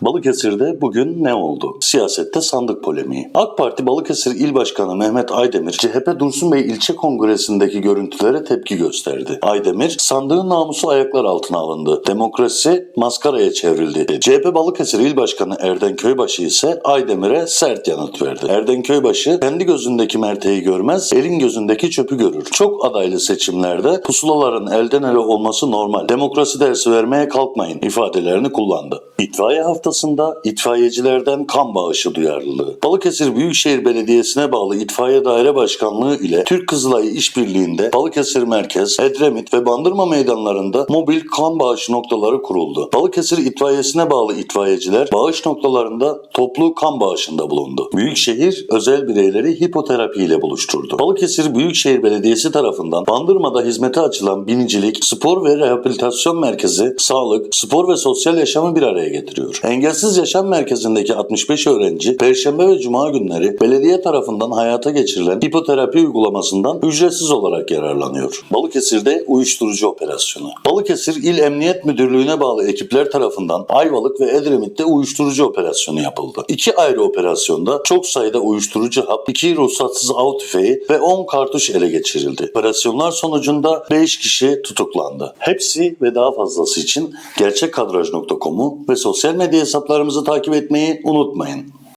Balıkesir'de bugün ne oldu? Siyasette sandık polemiği. AK Parti Balıkesir İl Başkanı Mehmet Aydemir, CHP Dursun Bey ilçe kongresindeki görüntülere tepki gösterdi. Aydemir, sandığın namusu ayaklar altına alındı. Demokrasi maskaraya çevrildi. CHP Balıkesir İl Başkanı Erden Köybaşı ise Aydemir'e sert yanıt verdi. Erden Köybaşı, kendi gözündeki merteği görmez, elin gözündeki çöpü görür. Çok adaylı seçimlerde pusulaların elden ele olması normal. Demokrasi dersi vermeye kalkmayın ifadelerini kullandı. İtfaiye haftasında itfaiyecilerden kan bağışı duyarlılığı. Balıkesir Büyükşehir Belediyesi'ne bağlı İtfaiye Daire Başkanlığı ile Türk Kızılayı işbirliğinde Balıkesir Merkez, Edremit ve Bandırma meydanlarında mobil kan bağış noktaları kuruldu. Balıkesir İtfaiyesi'ne bağlı itfaiyeciler bağış noktalarında toplu kan bağışında bulundu. Büyükşehir özel bireyleri hipoterapi ile buluşturdu. Balıkesir Büyükşehir Belediyesi tarafından Bandırma'da hizmete açılan binicilik, spor ve rehabilitasyon merkezi, sağlık, spor ve sosyal yaşamı bir araya getiriyor. Engelsiz Yaşam Merkezi'ndeki 65 öğrenci Perşembe ve Cuma günleri belediye tarafından hayata geçirilen hipoterapi uygulamasından ücretsiz olarak yararlanıyor. Balıkesir'de uyuşturucu operasyonu. Balıkesir İl Emniyet Müdürlüğü'ne bağlı ekipler tarafından Ayvalık ve Edremit'te uyuşturucu operasyonu yapıldı. İki ayrı operasyonda çok sayıda uyuşturucu hap, iki ruhsatsız av tüfeği ve 10 kartuş ele geçirildi. Operasyonlar sonucunda 5 kişi tutuklandı. Hepsi ve daha fazlası için gerçekkadraj.com'u ve sosyal medya hesaplarımızı takip etmeyi unutmayın.